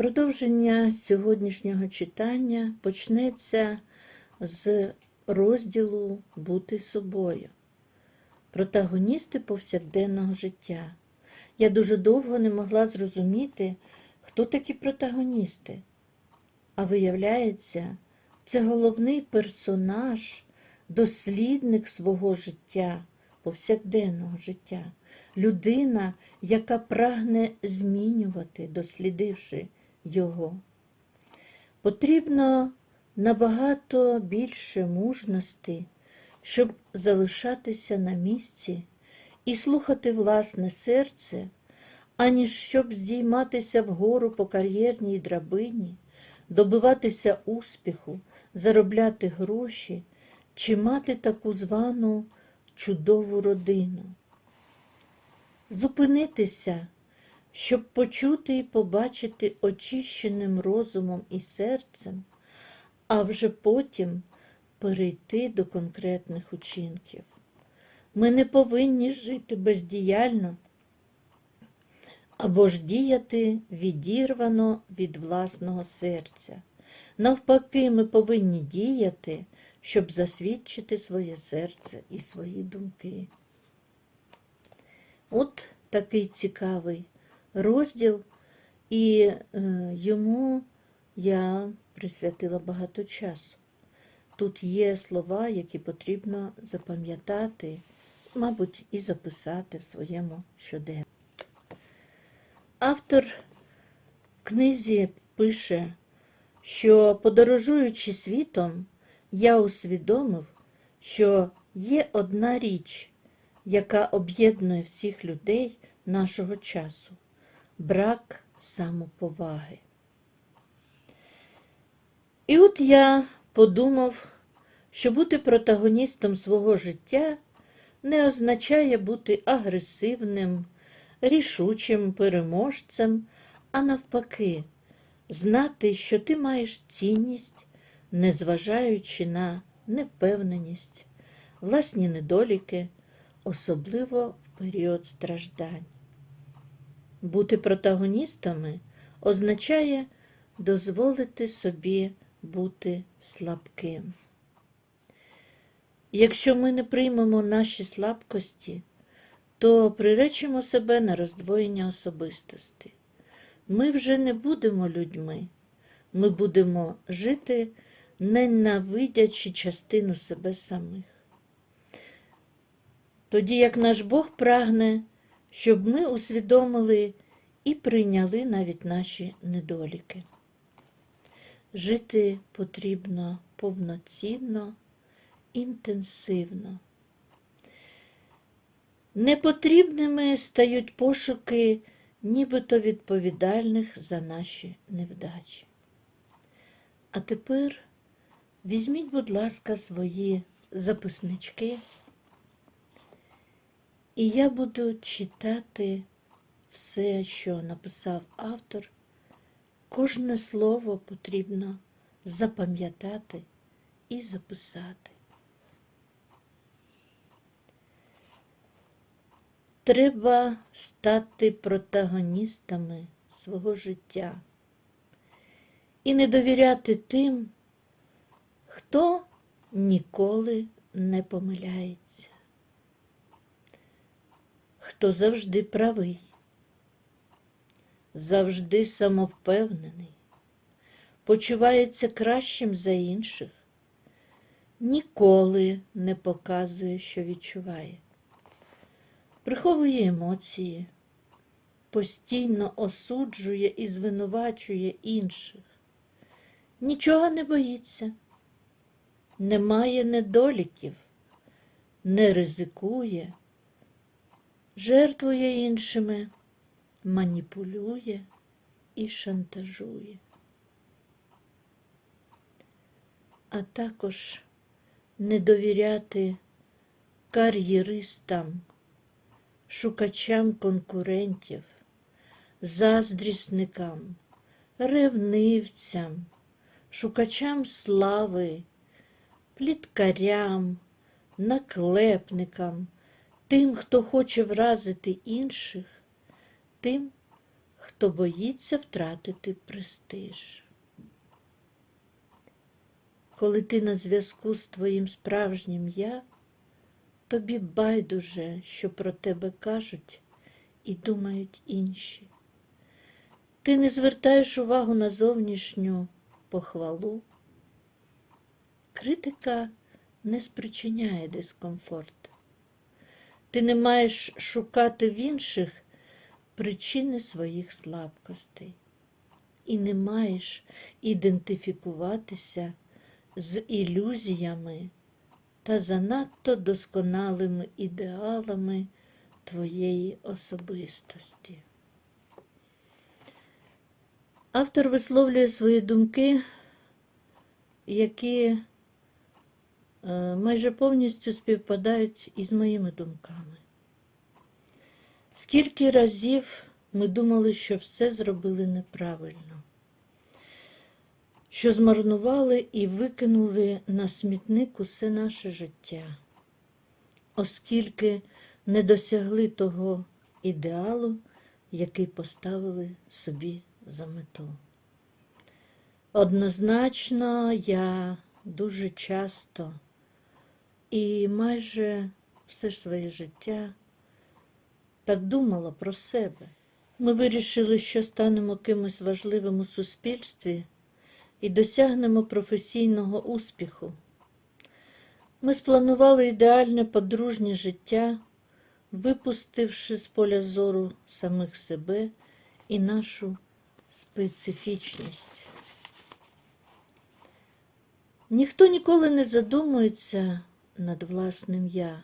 Продовження сьогоднішнього читання почнеться з розділу Бути собою. Протагоністи повсякденного життя. Я дуже довго не могла зрозуміти, хто такі протагоністи. А виявляється, це головний персонаж, дослідник свого життя, повсякденного життя, людина, яка прагне змінювати, дослідивши його. Потрібно набагато більше мужності, щоб залишатися на місці і слухати власне серце, аніж щоб здійматися вгору по кар'єрній драбині, добиватися успіху, заробляти гроші чи мати таку звану чудову родину. Зупинитися, щоб почути і побачити очищеним розумом і серцем, а вже потім перейти до конкретних учинків. Ми не повинні жити бездіяльно або ж діяти відірвано від власного серця. Навпаки, ми повинні діяти, щоб засвідчити своє серце і свої думки. От такий цікавий розділ, і е, йому я присвятила багато часу. Тут є слова, які потрібно запам'ятати, мабуть, і записати в своєму щоденнику. Автор книзі пише, що подорожуючи світом, я усвідомив, що є одна річ, яка об'єднує всіх людей нашого часу брак самоповаги. І от я подумав, що бути протагоністом свого життя не означає бути агресивним, рішучим переможцем, а навпаки, знати, що ти маєш цінність, незважаючи на невпевненість, власні недоліки, особливо в період страждань. Бути протагоністами означає дозволити собі бути слабким. Якщо ми не приймемо наші слабкості, то приречимо себе на роздвоєння особистості. Ми вже не будемо людьми, ми будемо жити, ненавидячи частину себе самих. Тоді як наш Бог прагне, щоб ми усвідомили і прийняли навіть наші недоліки. Жити потрібно повноцінно, інтенсивно. Непотрібними стають пошуки нібито відповідальних за наші невдачі. А тепер візьміть, будь ласка, свої записнички, і я буду читати все, що написав автор. Кожне слово потрібно запам'ятати і записати. Треба стати протагоністами свого життя і не довіряти тим, хто ніколи не помиляється, хто завжди правий, завжди самовпевнений, почувається кращим за інших, ніколи не показує, що відчуває. Приховує емоції, постійно осуджує і звинувачує інших, нічого не боїться, немає недоліків, не ризикує, жертвує іншими, маніпулює і шантажує. А також не довіряти кар'єристам шукачам конкурентів, заздрісникам, ревнивцям, шукачам слави, пліткарям, наклепникам, тим, хто хоче вразити інших, тим, хто боїться втратити престиж. Коли ти на зв'язку з твоїм справжнім я, тобі байдуже, що про тебе кажуть і думають інші. Ти не звертаєш увагу на зовнішню похвалу. Критика не спричиняє дискомфорт. Ти не маєш шукати в інших причини своїх слабкостей і не маєш ідентифікуватися з ілюзіями та занадто досконалими ідеалами твоєї особистості. Автор висловлює свої думки, які майже повністю співпадають із моїми думками. Скільки разів ми думали, що все зробили неправильно, що змарнували і викинули на смітник усе наше життя, оскільки не досягли того ідеалу, який поставили собі за мету. Однозначно, я дуже часто і майже все ж своє життя так думала про себе. Ми вирішили, що станемо кимось важливим у суспільстві і досягнемо професійного успіху. Ми спланували ідеальне подружнє життя, випустивши з поля зору самих себе і нашу специфічність. Ніхто ніколи не задумується над власним я.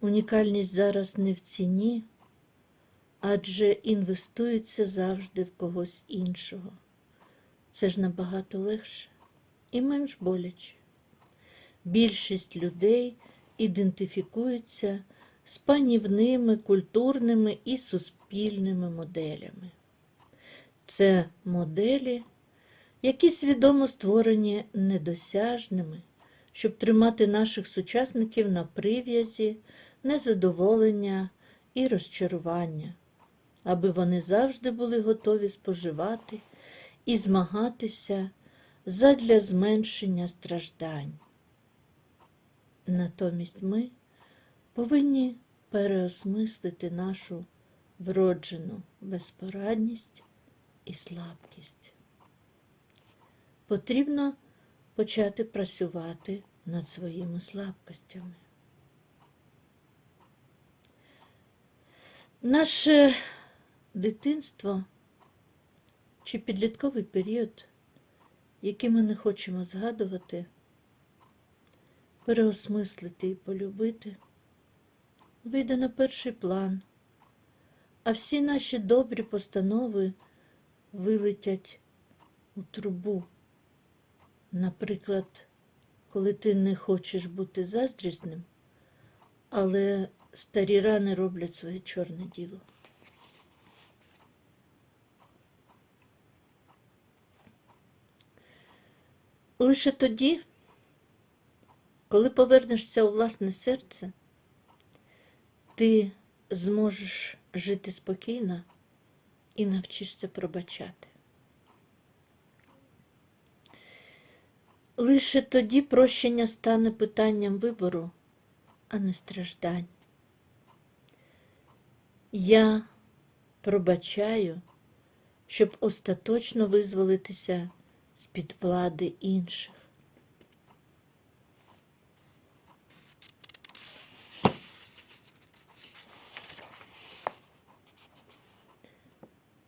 Унікальність зараз не в ціні, адже інвестується завжди в когось іншого. Це ж набагато легше і менш боляче. Більшість людей ідентифікуються з панівними культурними і суспільними моделями. Це моделі, які свідомо створені недосяжними, щоб тримати наших сучасників на прив'язі, незадоволення і розчарування, аби вони завжди були готові споживати і змагатися задля зменшення страждань. Натомість ми повинні переосмислити нашу вроджену безпорадність і слабкість. Потрібно почати працювати над своїми слабкостями. Наше дитинство чи підлітковий період, який ми не хочемо згадувати, переосмислити і полюбити, вийде на перший план, а всі наші добрі постанови вилетять у трубу. Наприклад, коли ти не хочеш бути заздрісним, але старі рани роблять своє чорне діло. Лише тоді, коли повернешся у власне серце, ти зможеш жити спокійно і навчишся пробачати. Лише тоді прощення стане питанням вибору, а не страждань. Я пробачаю, щоб остаточно визволитися з-під влади інших.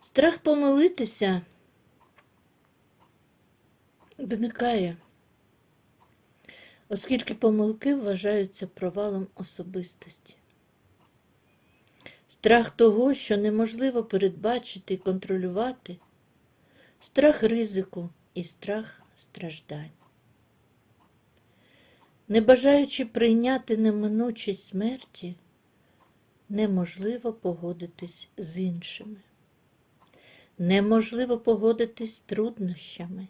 Страх помилитися виникає, оскільки помилки вважаються провалом особистості. Страх того, що неможливо передбачити і контролювати, страх ризику і страх страждань. Не бажаючи прийняти неминучість смерті, неможливо погодитись з іншими. Неможливо погодитись з труднощами.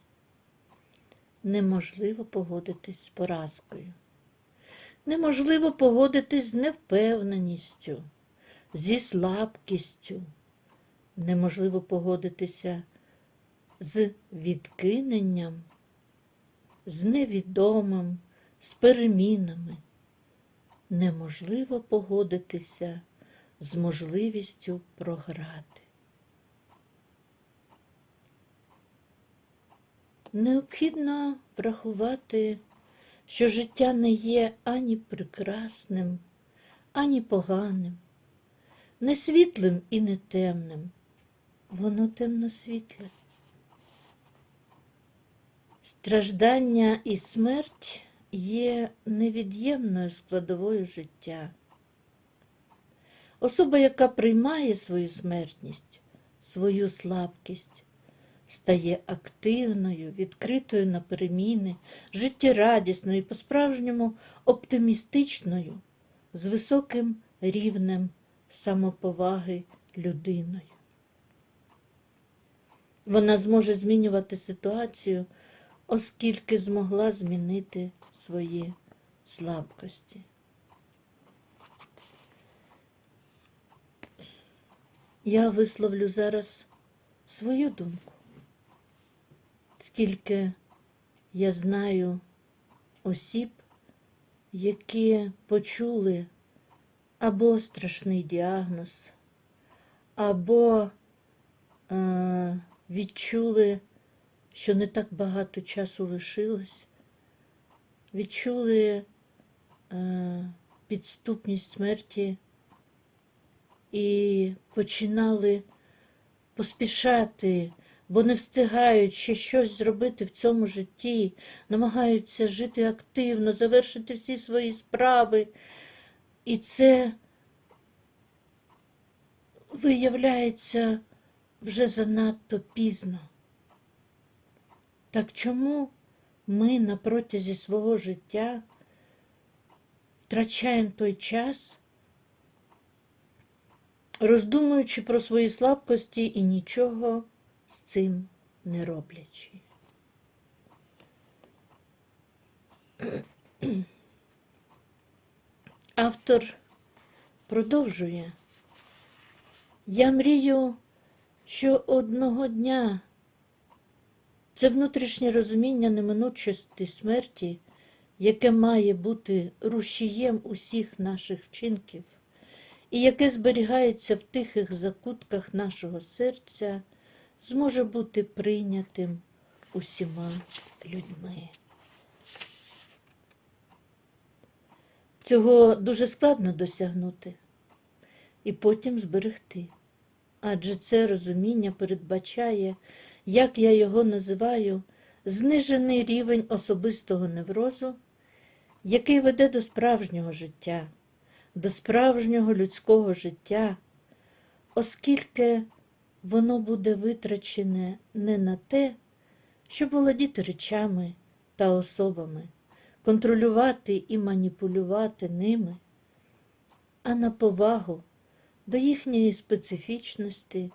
Неможливо погодитись з поразкою. Неможливо погодитись з невпевненістю, зі слабкістю, неможливо погодитися з відкиненням, з невідомим, з перемінами. Неможливо погодитися з можливістю програти. Необхідно врахувати, що життя не є ані прекрасним, ані поганим, не світлим і не темним. Воно темно-світле. Страждання і смерть є невід'ємною складовою життя. Особа, яка приймає свою смертність, свою слабкість, стає активною, відкритою на переміни, життєрадісною і по-справжньому оптимістичною, з високим рівнем самоповаги людиною. Вона зможе змінювати ситуацію, оскільки змогла змінити свої слабкості. Я висловлю зараз свою думку, скільки я знаю осіб, які почули або страшний діагноз, або е, відчули, що не так багато часу лишилось, відчули е, підступність смерті і починали поспішати, бо не встигають ще щось зробити в цьому житті, намагаються жити активно, завершити всі свої справи. І це виявляється вже занадто пізно. Так чому ми на протязі свого життя втрачаємо той час, роздумуючи про свої слабкості і нічого з цим не роблячи? Автор продовжує. Я мрію, що одного дня це внутрішнє розуміння неминучості смерті, яке має бути рушієм усіх наших вчинків, і яке зберігається в тихих закутках нашого серця, зможе бути прийнятим усіма людьми. Цього дуже складно досягнути і потім зберегти. Адже це розуміння передбачає, як я його називаю, знижений рівень особистого неврозу, який веде до справжнього життя, до справжнього людського життя, оскільки воно буде витрачене не на те, щоб володіти речами та особами контролювати і маніпулювати ними, а на повагу до їхньої специфічності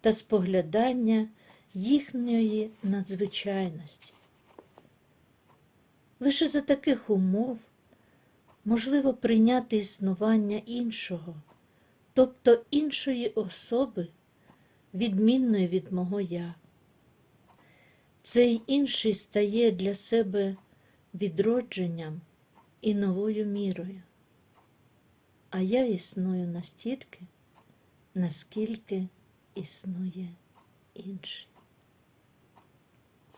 та споглядання їхньої надзвичайності. Лише за таких умов можливо прийняти існування іншого, тобто іншої особи, відмінної від мого я. Цей інший стає для себе відродженням і новою мірою. А я існую настільки, наскільки існує інший.